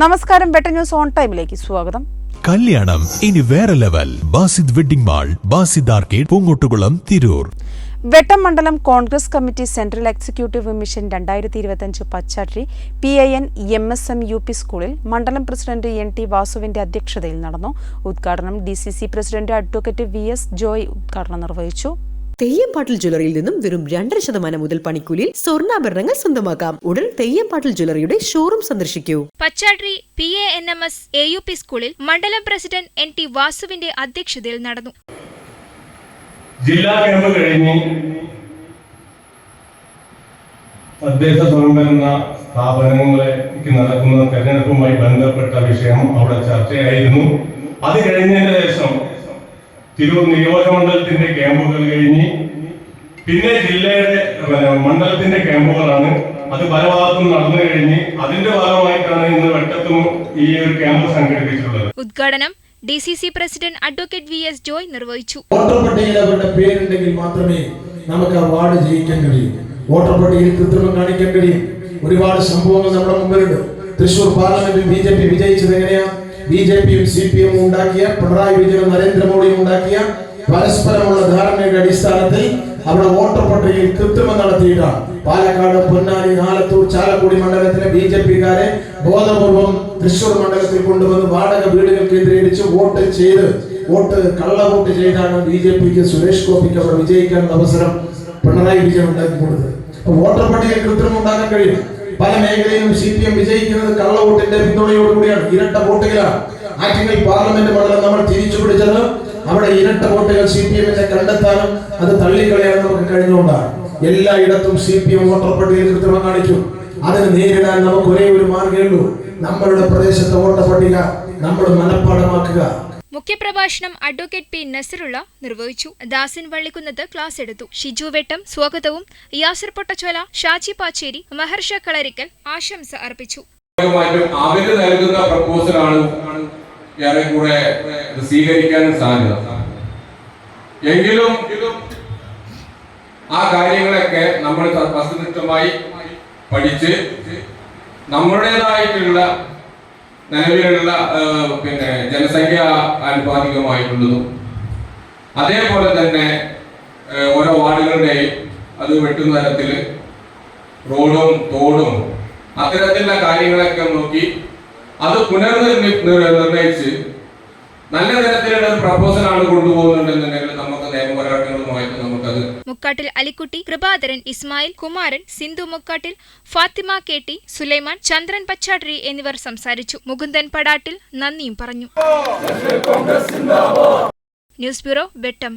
നമസ്കാരം better news on ടൈമിലേക്ക് സ്വാഗതം. കല്യാണം ഇനി വേറെ level Basid wedding mall Basid arcade Poongottukulam Tirur. Vettam മണ്ഡലം Congress committee central executive mission രണ്ടായിരത്തി ഇരുപത്തിയഞ്ച് Pachatti P I N M S M U P സ്കൂളിൽ മണ്ഡലം പ്രസിഡന്റ് എൻ ടി വാസുവിന്റെ അധ്യക്ഷതയിൽ നടന്നു. ഉദ്ഘാടനം D C C president advocate V S Joy ഉദ്ഘാടനം നിർവഹിച്ചു. തെയ്യംപാട്ടിൽ ജ്വല്ലറിയിൽ നിന്നും വെറും രണ്ടര ശതമാനം മുതൽ പണിക്കൂലിയിൽ സ്വർണാഭരണങ്ങൾ സ്വന്തമാക്കാം. ഉടൻ തെയ്യംപാട്ടിൽ ജ്വല്ലറിയുടെ ഷോറൂം സന്ദർശിക്കൂ. Pachatri P A N M S A U P സ്കൂളിൽ മണ്ഡലം പ്രസിഡന്റ് എൻ ടി വാസുവിന്റെ അധ്യക്ഷതയിൽ നടന്നു. ജില്ലാ ക്യാമ്പ് കഴിഞ്ഞ് തദ്ദേശ സ്വയംഭരണ സ്ഥാപനങ്ങളിലേക്ക് നടക്കുന്ന തെരഞ്ഞെടുപ്പുമായി ബന്ധപ്പെട്ട വിഷയം അവിടെ ചർച്ചയായിരുന്നു. അത് കഴിഞ്ഞതിന് ശേഷം തിരൂർ നിയോജകമണ്ഡലത്തിന്റെ ക്യാമ്പുകൾ കഴിഞ്ഞ് പിന്നെ ജില്ലയുടെ മണ്ഡലത്തിന്റെ ക്യാമ്പുകളാണ്. അത് പല ഭാഗത്തും നടന്നു കഴിഞ്ഞ് അതിന്റെ ഭാഗമായിട്ടാണ് ഇന്ന് വെട്ടത്തും ഈ ഒരു ക്യാമ്പ് സംഘടിപ്പിച്ചിട്ടുള്ളത്. ഉദ്ഘാടനം D C C president advocate V S Joy നിർവഹിച്ചു. വോട്ടർ പട്ടികയിൽ അവരുടെ പേരുണ്ടെങ്കിൽ മാത്രമേ നമുക്ക് ആ വാർഡ് ജയിക്കാൻ കഴിയൂ. വോട്ടർ പട്ടികയിൽ കൃത്രിമം കാണിക്കാൻ കഴിയും. ഒരുപാട് സംഭവങ്ങൾ നമ്മുടെ മുമ്പിലുണ്ട്. തൃശൂർ പാർലമെന്റിൽ ബി ജെ പി വിജയിച്ചത് എങ്ങനെയാ? ബി ജെ പിയും സി പി എമ്മും ഉണ്ടാക്കിയ പിണറായി വിജയനും നരേന്ദ്രമോദിയും ഉണ്ടാക്കിയ പരസ്പരമുള്ള ധാരണയുടെ അടിസ്ഥാനത്തിൽ അവിടെ വോട്ടർ പട്ടികയിൽ കൃത്രിമം നടത്തിയിട്ടാണ്. പാലക്കാട് പൊന്നാനി ആലത്തൂർ ചാലക്കുടി മണ്ഡലത്തിലെ ബി ജെ പിക്കാരെ ബോധപൂർവം തൃശൂർ മണ്ഡലത്തിൽ കൊണ്ടുവന്ന് വാടക വീടുകൾ കേന്ദ്രീകരിച്ച് വോട്ട് ചെയ്ത് വോട്ട് കള്ള വോട്ട് ചെയ്താണ് ബി ജെ പിക്ക് സുരേഷ് ഗോപിക്ക് അവിടെ വിജയിക്കാനുള്ള അവസരം പിണറായി വിജയൻ ഉണ്ടാക്കി കൊടുത്തത്. വോട്ടർ പട്ടികയിൽ കൃത്രിമം ഉണ്ടാക്കാൻ കഴിയും പല മേഖലയിലും സി പി എം വിജയിക്കുന്നത് കള്ള പിന്തുണയോടുകൂടിയാണ്. ഇരട്ട വോട്ടുകളാണ്. ആറ്റിങ്ങൽ പാർലമെന്റ് മണ്ഡലം നമ്മൾ തിരിച്ചു അവിടെ ഇരട്ട വോട്ടുകൾ സി പി എമ്മിനെ കണ്ടെത്താനും അത് തള്ളിക്കളയാനും നമുക്ക് കഴിഞ്ഞുകൊണ്ടാണ്. എല്ലായിടത്തും സി പി എം വോട്ടർ പട്ടികയിൽ കൃത്രിമം കാണിക്കും. അതിന് നേരിടാൻ നമുക്ക് ഒരേ ഒരു മാർഗമേ ഉള്ളൂ. നമ്മളുടെ പ്രദേശത്തെ വോട്ടർ പട്ടിക നമ്മൾ മനഃപ്പാടമാക്കുക. മുഖ്യപ്രഭാഷണം അഡ്വക്കേറ്റ് പി നസറുള്ള നിർവഹിച്ചു. ദാസിൻ വള്ളിക്കുന്നത് ക്ലാസ് എടുത്തു. ഷിജു വെട്ടം സ്വാഗതവും. യാസർ പൊട്ടച്ചോല ഷാജി പാച്ചേരി മഹർഷ കളരിക്കൽ ആശംസ അർപ്പിച്ചു. അവർ നൽകുന്ന പ്രപ്പോസലാണ് ഏറെക്കുറെ കൂടെ സ്വീകരിക്കാനും സാധ്യത. എങ്കിലും ആ കാര്യങ്ങളൊക്കെ നമ്മൾ വസ്തുനിഷ്ഠമായി പഠിച്ച് നമ്മുടേതായിട്ടുള്ള നിലവിലുള്ള പിന്നെ ജനസംഖ്യ ആനുപാതികമായിട്ടുള്ളതും അതേപോലെ തന്നെ ഓരോ വാർഡുകളുടെയും അത് വെട്ടുന്ന തരത്തിൽ റോഡും തോടും അത്തരത്തിലുള്ള കാര്യങ്ങളൊക്കെ നോക്കി അത് പുനർനിർമ്മി നിർ- നിർണയിച്ച് നല്ല തരത്തിലുള്ള ഒരു പ്രപ്പോസലാണ് കൊണ്ടുപോകുന്നുണ്ടെന്നുണ്ടെങ്കിൽ നമുക്ക് നിയമപോരാട്ടങ്ങളുമായിട്ട് നമുക്കത് മുക്കാട്ടിൽ അലിക്കുട്ടി കൃപാധരൻ ഇസ്മായിൽ കുമാരൻ സിന്ധു മുക്കാട്ടിൽ ഫാത്തിമ കെ ടി സുലൈമാൻ ചന്ദ്രൻ പച്ചാട്രി എന്നിവർ സംസാരിച്ചു. മുകുന്ദൻ പടാട്ടിൽ നന്ദിയും പറഞ്ഞു. News bureau Vettam.